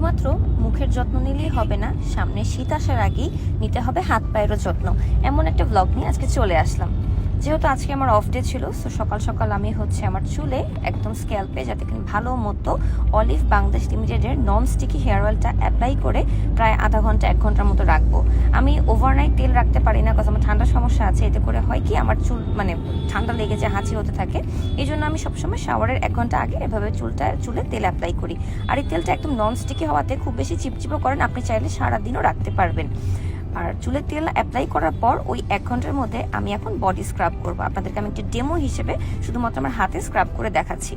শুধুমাত্র মুখের যত্ন নিলেই হবে না, সামনে শীত আসার আগেই নিতে হবে হাত পায়েরও যত্ন। এমন একটা ব্লগ নিয়ে আজকে চলে আসলাম। যেহেতু আজকে আমার অফ ডে ছিল সো সকাল সকাল আমি হচ্ছে আমার চুলে একদম স্ক্যাল্পে যাতে কিনা ভালো মতো অলিভ বাংলাদেশ লিমিটেডের নন স্টিকি হেয়ার অয়েলটা অ্যাপ্লাই করে প্রায় আধা ঘণ্টা, এক ঘণ্টার মতো রাখব। আমি ওভারনাইট তেল রাখতে পারি না কারণ আমার ঠান্ডার সমস্যা আছে, এতে করে হয় কি আমার চুল মানে ঠান্ডা লেগে যায়, হাঁচি হতে থাকে। এই জন্য আমি সবসময় শাওয়ারের এক ঘণ্টা আগে এভাবে চুলটা, চুলে তেল অ্যাপ্লাই করি। আর এই তেলটা একদম নন স্টিকি হওয়াতে খুব বেশি চিপচিপও করেন, আপনি চাইলে সারাদিনও রাখতে পারবেন। আর চুলের তেল অ্যাপ্লাই করার পর ওই এক ঘণ্টার মধ্যে আমি এখন বডি স্ক্রাব করব। আপনাদেরকে আমি একটি ডেমো হিসেবে শুধুমাত্র আমার হাতে স্ক্রাব করে দেখাচ্ছি।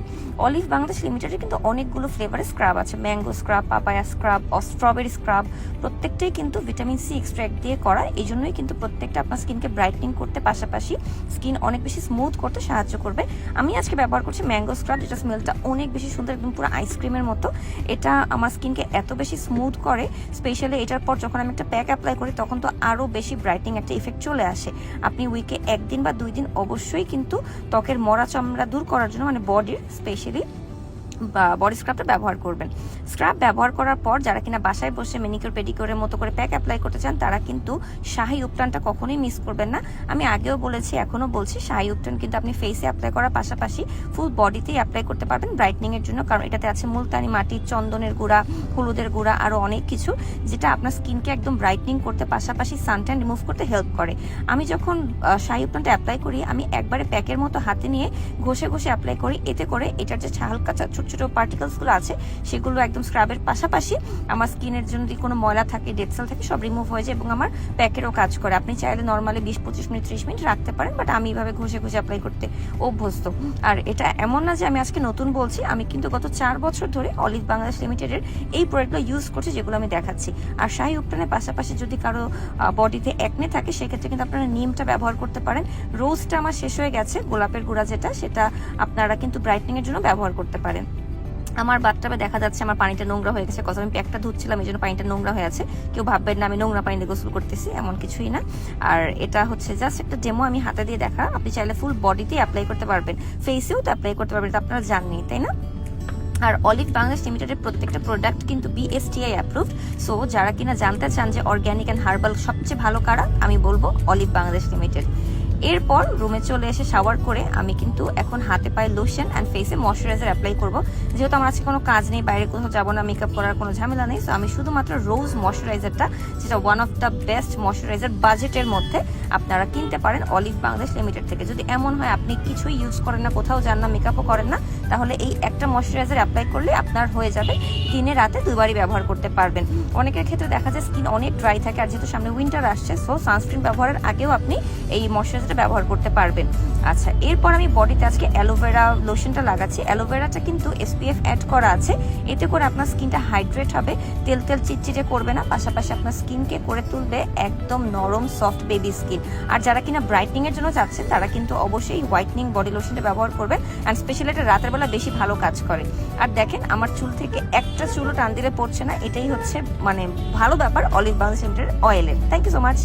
অলিভ বাংলাদেশ লিমিটেডের কিন্তু অনেকগুলো ফ্লেভারের স্ক্রাব আছে। Mango scrub papaya scrub strawberry scrub প্রত্যেকটাই কিন্তু ভিটামিন সি এক্সট্রাক্ট দিয়ে করা। এই জন্যই কিন্তু প্রত্যেকটা আপনার স্কিনকে ব্রাইটনিং করতে পাশাপাশি স্কিন অনেক বেশি স্মুথ করতে সাহায্য করবে। আমি আজকে ব্যবহার করছি ম্যাঙ্গো স্ক্রাব যেটা স্মেলটা অনেক বেশি সুন্দর একদম পুরো আইসক্রিমের মতো। এটা আমার স্কিনকে এত বেশি স্মুথ করে স্পেশালি এটার পর যখন আমি একটা প্যাক অ্যাপ্লাই করি তখন তো আরও বেশি ব্রাইটিং একটা ইফেক্ট চলে আসে। আপনি উইকে একদিন বা দুই দিন অবশ্যই কিন্তু ত্বকের মরা চামড়া দূর করার জন্য মানে বডির স্পেশালি বডি স্ক্রাবটা ব্যবহার করবেন। স্ক্রাব ব্যবহার করার পর যারা কিনা বাসায় বসে মেনিকিউর পেডিকিউরের মতো করে প্যাক অ্যাপ্লাই করতে চান, তারা কিন্তু শাহি উপটানটা কখনোই মিস করবেন না। আমি আগেও বলেছি, এখনও বলছি, শাহি উপটান কিন্তু আপনি ফেসে অ্যাপ্লাই করার পাশাপাশি ফুল বডিতেই অ্যাপ্লাই করতে পারবেন ব্রাইটনিংয়ের জন্য, কারণ এটাতে আছে মুলতানি মাটি, চন্দনের গুঁড়া, হলুদের গুঁড়া আরও অনেক কিছু, যেটা আপনার স্কিনকে একদম ব্রাইটনিং করতে, পাশাপাশি সানট্যান রিমুভ করতে হেল্প করে। আমি যখন শাহি উপটানটা অ্যাপ্লাই করি, আমি একবারে প্যাকের মতো হাতে নিয়ে ঘষে ঘষে অ্যাপ্লাই করি, এতে করে এটার যে হালকা ছোট ছোট পার্টিকেলসগুলো আছে, সেগুলো একদম স্ক্রাবের পাশাপাশি আমার স্কিনের জন্য যদি কোনো ময়লা থাকে ডেটসেল থাকে, সব রিমুভ হয়ে যায় এবং আমার প্যাকেরও কাজ করে। আপনি চাইলে নর্মালি বিশ, পঁচিশ মিনিট, ত্রিশ মিনিট রাখতে পারেন বাট আমি এইভাবে ঘষে ঘষে অ্যাপ্লাই করতে অভ্যস্ত। আর এটা এমন না যে আমি আজকে নতুন বলছি, আমি কিন্তু গত চার বছর ধরে অলিভ বাংলাদেশ লিমিটেডের এই প্রোডাক্টগুলো ইউজ করছি, যেগুলো আমি দেখাচ্ছি। আর শাহি উপটানের পাশাপাশি যদি কারও বডিতে একনে থাকে, সেক্ষেত্রে কিন্তু আপনারা নিমটা ব্যবহার করতে পারেন। রোজটা আমার শেষ হয়ে গেছে, গোলাপের গুঁড়া যেটা, সেটা আপনারা কিন্তু ব্রাইটনিং এর জন্য ব্যবহার করতে পারেন। আমার বাথটাবে দেখা যাচ্ছে আমার পানিটা নোংরা হয়ে গেছে কত আমি প্যাকটা ধুচ্ছিলাম, এই জন্য পানিটা নোংরা হয়ে আছে। কেউ ভাববেন না আমি নোংরা পানিতে গোসল করতেছি, এমন কিছুই না। আর এটা হচ্ছে জাস্ট একটা ডেমো আমি হাতে দিয়ে দেখা, আপনি চাইলে ফুল বডিতেই অ্যাপ্লাই করতে পারবেন। ফেসেও তো অ্যাপ্লাই করতে পারবেন, এটা আপনারা জাননি, তাই না? আর অলিভ বাংলাদেশ লিমিটেডের প্রত্যেকটা প্রোডাক্ট কিন্তু বিএসটিআই অ্যাপ্রুভড সো যারা কিনা জানতে চান যে অর্গ্যানিক অ্যান্ড হার্বাল সবচেয়ে ভালো কারা, আমি বলব অলিভ বাংলাদেশ লিমিটেড এরপর রুমে চলে এসে শাওয়ার করে আমি কিন্তু এখন হাতে পায়ে লোশন অ্যান্ড ফেসে ময়শ্চারাইজার অ্যাপ্লাই করব। যেহেতু আমার আজকে কোনো কাজ নেই, বাইরে কোথাও যাব না মেকআপ করার কোনো ঝামেলা নেই সো আমি শুধুমাত্র রোজ ময়শ্চারাইজারটা যেটা one of the best moisturiser বাজেটের মধ্যে আপনারা কিনতে পারেন অলিভ বাংলাদেশ লিমিটেড থেকে। যদি এমন হয় আপনি কিছুই ইউজ করেন না, কোথাও যান না মেকআপও করেন না, তাহলে এই একটা ময়শ্চারাইজার অ্যাপ্লাই করলে আপনার হয়ে যাবে, দিনে রাতে দুবারই ব্যবহার করতে পারবেন। অনেকের ক্ষেত্রে দেখা যায় স্কিন অনেক ড্রাই থাকে আর যেহেতু সামনে উইন্টার আসছে সো সানস্ক্রিন ব্যবহারের আগেও আপনি এই ময়শ্চারাইজারটা ব্যবহার করতে পারবেন। আচ্ছা এরপর আমি বডিতে আজকে অ্যালোভেরা লোশনটা লাগাচ্ছি। অ্যালোভেরাটা কিন্তু এসপিএফ অ্যাড করা আছে। এতে করে আপনার স্কিনটা হাইড্রেট হবে, তেল তেল চিটচিটে করবে না, পাশাপাশি আপনার স্কিনকে করে তুলবে একদম নরম সফট বেবি স্কিন আর যারা কিনা ব্রাইটনিং এর জন্য যাচ্ছেন তারা কিন্তু অবশ্যই হোয়াইটনিং বডি লোশনটা ব্যবহার করবেন অ্যান্ড স্পেশালি এটা রাতের বেলা বেশি ভালো কাজ করে। আর দেখেন, আমার চুল থেকে একটা চুলও টান দিলে পড়ছে না, এটাই হচ্ছে মানে ভালো ব্যাপার অলিভ বাংলা লিমিটেড অয়েলের থ্যাংক ইউ সো মাচ